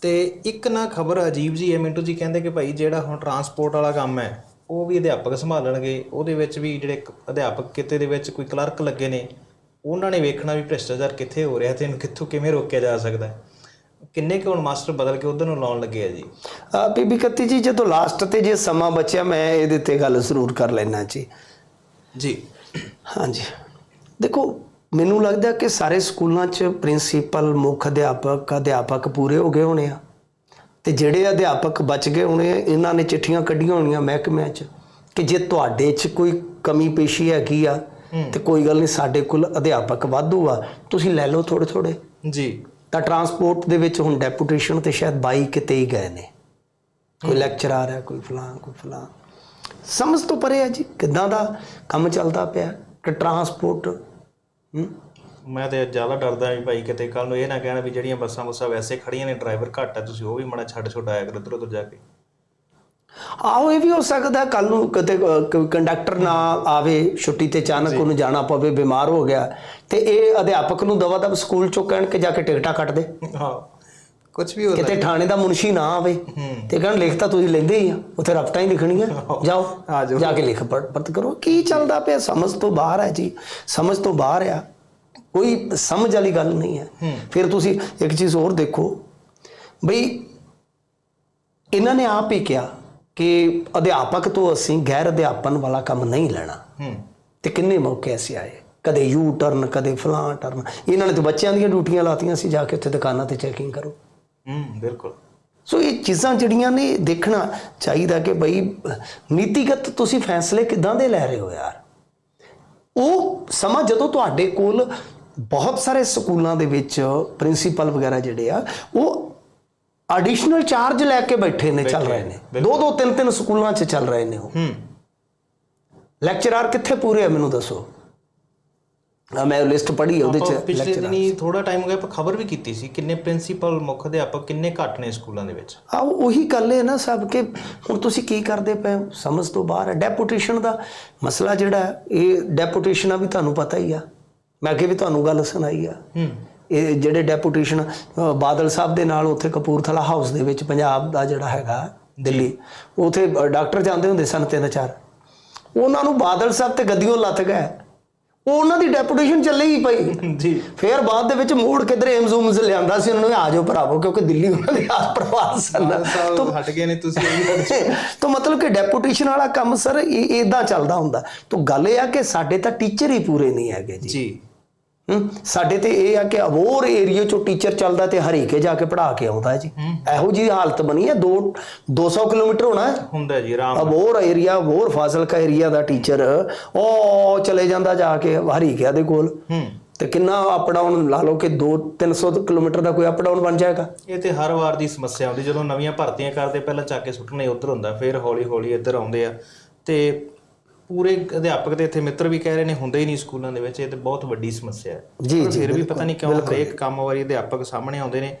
ਤੇ ਇੱਕ ਨਾ ਖਬਰ ਅਜੀਬ ਜੀ ਹੈ ਮਿੰਟੂ ਜੀ ਕਹਿੰਦੇ ਕਿ ਭਾਈ ਜਿਹੜਾ ਹੁਣ ਟਰਾਂਸਪੋਰਟ ਵਾਲਾ ਕੰਮ ਹੈ ਉਹ ਵੀ ਅਧਿਆਪਕ ਸੰਭਾਲਣਗੇ ਉਹਦੇ ਵਿੱਚ ਵੀ ਜਿਹੜੇ ਅਧਿਆਪਕ ਕਿਤੇ ਦੇ ਵਿੱਚ ਕੋਈ ਕਲਰਕ ਲੱਗੇ ਨੇ ਉਹਨਾਂ ਨੇ ਵੇਖਣਾ ਵੀ ਭ੍ਰਿਸ਼ਟਾਚਾਰ ਕਿੱਥੇ ਹੋ ਰਿਹਾ ਤੇ ਇਹਨੂੰ ਕਿੱਥੋਂ ਕਿਵੇਂ ਰੋਕਿਆ ਜਾ ਸਕਦਾ ਹੈ। ਕਿੰਨੇ ਕੁ ਹੁਣ ਮਾਸਟਰ ਬਦਲ ਕੇ ਉਧਰ ਨੂੰ ਲਾਉਣ ਲੱਗੇ ਆ ਜੀ? ਆ ਬੀਬੀ ਕੱਤੀ ਜੀ ਜਦੋਂ ਲਾਸਟ ਤੇ ਜੇ ਸਮਾਂ ਬਚਿਆ ਮੈਂ ਇਹਦੇ ਤੇ ਗੱਲ ਜ਼ਰੂਰ ਕਰ ਲੈਣਾ ਜੀ। ਜੀ। ਹਾਂਜੀ। ਦੇਖੋ ਮੈਨੂੰ ਲੱਗਦਾ ਕਿ ਸਾਰੇ ਸਕੂਲਾਂ 'ਚ ਪ੍ਰਿੰਸੀਪਲ ਮੁੱਖ ਅਧਿਆਪਕ ਅਧਿਆਪਕ ਪੂਰੇ ਹੋ ਗਏ ਹੋਣੇ ਆ। ਤੇ ਜਿਹੜੇ ਅਧਿਆਪਕ ਬਚ ਗਏ ਹੋਣੇ ਇਹਨਾਂ ਨੇ ਚਿੱਠੀਆਂ ਕੱਢੀਆਂ ਹੋਣੀਆਂ ਮਹਿਕਮਿਆਂ 'ਚ ਕਿ ਜੇ ਤੁਹਾਡੇ 'ਚ ਕੋਈ ਕਮੀ ਪੇਸ਼ੀ ਹੈਗੀ ਆ ਤੇ ਕੋਈ ਗੱਲ ਨਹੀਂ ਸਾਡੇ ਕੋਲ ਅਧਿਆਪਕ ਵਾਧੂ ਆ। ਤੁਸੀਂ ਲੈ ਲਓ ਥੋੜੇ ਥੋੜੇ ਜੀ। ਤਾਂ ਟਰਾਂਸਪੋਰਟ ਦੇ ਵਿੱਚ ਹੁਣ ਡੈਪੂਟੇਸ਼ਨ ਤੇ ਸ਼ਾਇਦ 22 ਕਿਤੇ ਹੀ ਗਏ ਨੇ। ਕੋਈ ਲੈਕਚਰਰ ਹੈ ਕੋਈ ਫਲਾਂ ਕੋਈ ਫਲਾਂ ਸਮਝ ਤੋਂ ਪਰੇ ਹੈ ਜੀ ਕਿੱਦਾਂ ਦਾ ਕੰਮ ਚੱਲਦਾ ਪਿਆ? ਕਿ ਟਰਾਂਸਪੋਰਟ ਹੂੰ? ਮੈਂ ਤੇ ਜ਼ਿਆਦਾ ਡਰਦਾ ਵੀ ਭਾਈ ਕਿਤੇ ਕੱਲ ਨੂੰ ਇਹ ਨਾ ਕਹਿਣ ਵੀ ਜਿਹੜੀਆਂ ਬੱਸਾਂ ਬੁੱਸਾਂ ਵੈਸੇ ਖੜੀਆਂ ਨੇ ਡਰਾਈਵਰ ਘੱਟ ਹੈ ਤੁਸੀਂ ਉਹ ਵੀ ਮੜਾ ਛੱਡ ਛੁੱਟ ਆਇਆ ਕਰੋ ਇੱਧਰ ਉੱਧਰ ਜਾ ਕੇ। ਆਹੋ ਇਹ ਵੀ ਹੋ ਸਕਦਾ ਕੱਲ ਨੂੰ ਕਿਤੇ ਕੰਡਕਟਰ ਨਾ ਆਵੇ ਛੁੱਟੀ ਤੇ ਅਚਾਨਕ ਉਹਨੂੰ ਜਾਣਾ ਪਵੇ ਬਿਮਾਰ ਹੋ ਗਿਆ ਤੇ ਇਹ ਅਧਿਆਪਕ ਨੂੰ ਦਵਾ ਦਵ ਸਕੂਲ ਚੋਂ ਕਹਿਣ ਕਿ ਜਾ ਕੇ ਟਿਕਟਾਂ ਕੱਟ ਦੇ। ਹਾਂ। ਕੁਝ ਵੀ ਹੋ ਕਿਤੇ ਥਾਣੇ ਦਾ ਮੁਨਸ਼ੀ ਨਾ ਆਵੇ ਤੇ ਕਹਿਣ ਲਿਖ ਤਾਂ ਤੁਸੀਂ ਲੈਂਦੇ ਹੀ ਆ ਉੱਥੇ ਰਫਟਾਂ ਹੀ ਲਿਖਣੀਆਂ। ਜਾਓ ਆ ਜਾਓ। ਜਾ ਕੇ ਲਿਖ ਪੜਤ ਕਰੋ। ਕੀ ਚੱਲਦਾ ਪਿਆ? ਸਮਝ ਤੋਂ ਬਾਹਰ ਹੈ ਜੀ। ਸਮਝ ਤੋਂ ਬਾਹਰ ਆ। ਕੋਈ ਸਮਝ ਵਾਲੀ ਗੱਲ ਨਹੀਂ ਹੈ। ਫਿਰ ਤੁਸੀਂ ਇੱਕ ਚੀਜ਼ ਹੋਰ ਦੇਖੋ। ਬਈ ਇਹਨਾਂ ਨੇ ਆਪ ਹੀ ਕਿਹਾ ਕਿ ਅਧਿਆਪਕ ਤੋਂ ਅਸੀਂ ਗੈਰ ਅਧਿਆਪਨ ਵਾਲਾ ਕੰਮ ਨਹੀਂ ਲੈਣਾ। ਤੇ ਕਿੰਨੇ ਮੌਕੇ ਐਸੇ ਆਏ? ਕਦੇ ਯੂ ਟਰਨ ਕਦੇ ਫਲਾਂ ਟਰਨ ਇਹਨਾਂ ਨੇ ਤੇ ਬੱਚਿਆਂ ਦੀਆਂ ਡਿਊਟੀਆਂ ਲਾਤੀਆਂ ਸੀ ਜਾ ਕੇ ਉੱਥੇ ਦੁਕਾਨਾਂ ਤੇ ਚੈਕਿੰਗ ਕਰੋ। ਹੂੰ ਬਿਲਕੁਲ। ਸੋ ਇਹ ਚੀਜ਼ਾਂ ਜਿਹੜੀਆਂ ਨੇ ਦੇਖਣਾ ਚਾਹੀਦਾ ਕਿ ਬਈ ਨੀਤੀਗਤ ਤੁਸੀਂ ਫੈਸਲੇ ਕਿੱਦਾਂ ਦੇ ਲੈ ਰਹੇ ਹੋ ਯਾਰ? ਉਹ ਸਮਾਂ ਜਦੋਂ ਤੁਹਾਡੇ ਕੋਲ ਬਹੁਤ ਸਾਰੇ ਸਕੂਲਾਂ ਦੇ ਵਿੱਚ ਪ੍ਰਿੰਸੀਪਲ ਵਗੈਰਾ ਜਿਹੜੇ ਆ ਉਹ ਐਡੀਸ਼ਨਲ ਚਾਰਜ ਲੈ ਕੇ ਬੈਠੇ ਨੇ ਚੱਲ ਰਹੇ ਨੇ ਦੋ ਦੋ ਤਿੰਨ ਤਿੰਨ ਸਕੂਲਾਂ 'ਚ ਚੱਲ ਰਹੇ ਨੇ ਉਹ। ਹੂੰ। ਲੈਕਚਰਰ ਕਿੱਥੇ ਪੂਰੇ ਆ ਮੈਨੂੰ ਦੱਸੋ? ਮੈਂ ਲਿਸਟ ਪੜ੍ਹੀ ਉਹਦੇ 'ਚ ਪਿਛਲੇ ਦਿਨੀ ਥੋੜਾ ਟਾਈਮ ਹੋ ਗਿਆ ਆਪਾਂ ਖਬਰ ਵੀ ਕੀਤੀ ਸੀ ਕਿੰਨੇ ਪ੍ਰਿੰਸੀਪਲ ਮੁੱਖ ਅਧਿਆਪਕ ਕਿੰਨੇ ਘੱਟ ਨੇ ਸਕੂਲਾਂ ਦੇ ਵਿੱਚ? ਆ ਉਹੀ ਗੱਲ ਹੈ ਨਾ ਸਭ ਕਿ ਹੁਣ ਤੁਸੀਂ ਕੀ ਕਰਦੇ ਪਏ? ਸਮਝ ਤੋਂ ਬਾਹਰ ਹੈ। ਡੈਪੂਟੇਸ਼ਨ ਦਾ ਮਸਲਾ ਜਿਹੜਾ ਇਹ ਡੈਪੂਟੇਸ਼ਨਾਂ ਵੀ ਤੁਹਾਨੂੰ ਪਤਾ ਹੀ ਆ। ਮੈਂ ਅੱਗੇ ਵੀ ਤੁਹਾਨੂੰ ਗੱਲ ਸੁਣਾਈ ਆ। ਇਹ ਜਿਹੜੇ ਡੈਪੂਟੇਸ਼ਨ ਬਾਦਲ ਸਾਹਿਬ ਦੇ ਨਾਲ ਉੱਥੇ ਕਪੂਰਥਲਾ ਹਾਊਸ ਦੇ ਵਿੱਚ ਪੰਜਾਬ ਦਾ ਜਿਹੜਾ ਹੈਗਾ ਦਿੱਲੀ ਉਥੇ ਡਾਕਟਰ ਜਾਂਦੇ ਹੁੰਦੇ ਸਨ ਤਿੰਨ ਚਾਰ। ਉਹਨਾਂ ਨੂੰ ਬਾਦਲ ਸਾਹਿਬ ਤੇ ਗੱਦੀਓਂ ਲੱਥ ਗਏ। ਉਹ ਉਹਨਾਂ ਦੀ ਡੈਪੂਟੇਸ਼ਨ ਚੱਲੇਗੀ ਪਈ ਜੀ। ਫਿਰ ਬਾਅਦ ਦੇ ਵਿੱਚ ਮੋੜ ਕਿਧਰ ਏਮਜ਼ ਉਮਜ਼ ਲਿਆਂਦਾ ਸੀ ਉਹਨਾਂ ਨੂੰ ਆ ਜਾਓ ਭਰਾਵੋ ਕਿਉਂਕਿ ਦਿੱਲੀ ਉਹਨਾਂ ਦੇ ਆਸ ਪ੍ਰਵਾਸ ਸਨ। ਸਾਹਿਬ ਹਟ ਗਏ ਨੇ ਤੁਸੀਂ ਇਹ ਤਾਂ ਮਤਲਬ ਕਿ ਡੈਪੂਟੇਸ਼ਨ ਵਾਲਾ ਕੰਮ ਸਰ ਇਹ ਇਦਾਂ ਚੱਲਦਾ ਹੁੰਦਾ। ਤਾਂ ਗੱਲ ਇਹ ਆ ਕਿ ਸਾਡੇ ਤਾਂ ਟੀਚਰ ਹੀ ਪੂਰੇ ਨਹੀਂ ਹੈਗੇ ਜੀ। ਜੀ। ਸਾਡੇ ਤੇ ਇਹ ਆ ਕਿ ਅਬੋਰ ਏਰੀਆ ਚੋਂ ਟੀਚਰ ਚੱਲਦਾ ਤੇ ਹਰੀਕੇ ਜਾ ਕੇ ਪੜ੍ਹਾ ਕੇ ਆਉਂਦਾ ਜੀ। ਇਹੋ ਜੀ ਹਾਲਤ ਬਣੀ ਹੈ 2 200 ਕਿਲੋਮੀਟਰ ਹੋਣਾ ਹੁੰਦਾ ਜੀ ਆਰਾਮ ਅਬੋਰ ਏਰੀਆ ਅਬੋਰ ਫਾਜ਼ਿਲਕਾ ਏਰੀਆ ਦਾ ਟੀਚਰ ਉਹ ਚਲੇ ਜਾਂਦਾ ਜਾ ਕੇ ਹਰੀਕਿਆ ਦੇ ਕੋਲ। ਤੇ ਕਿੰਨਾ ਅਪ ਡਾਊਨ ਲਾ ਲਓ ਕਿ 2 300 ਕਿਲੋਮੀਟਰ ਦਾ ਕੋਈ ਅਪ ਡਾਊਨ ਬਣ ਜਾਏਗਾ। ਇਹ ਤੇ ਹਰ ਵਾਰ ਦੀ ਸਮੱਸਿਆ ਆਉਂਦੀ ਜਦੋਂ ਨਵੀਆਂ ਭਰਤੀਆਂ ਕਰਦੇ ਪਹਿਲਾਂ ਚੱਕ ਕੇ ਸੁੱਟਣੇ ਉੱਧਰ ਹੁੰਦਾ ਫਿਰ ਹੌਲੀ ਹੌਲੀ ਇੱਧਰ ਆਉਂਦੇ ਆ। ਤੇ ਪੂਰੇ ਅਧਿਆਪਕ ਤੇ ਇੱਥੇ ਮਿੱਤਰ ਵੀ ਕਹਿ ਰਹੇ ਨੇ ਹੁੰਦੇ ਹੀ ਨਹੀਂ ਸਕੂਲਾਂ ਦੇ ਵਿੱਚ ਇਹ ਤੇ ਬਹੁਤ ਵੱਡੀ ਸਮੱਸਿਆ ਹੈ। ਜੀ ਜੀ ਫਿਰ ਵੀ ਪਤਾ ਨਹੀਂ ਕਿਉਂ ਹਰੇਕ ਕੰਮ ਵਾਰੀ ਅਧਿਆਪਕ ਸਾਹਮਣੇ ਆਉਂਦੇ ਨੇ।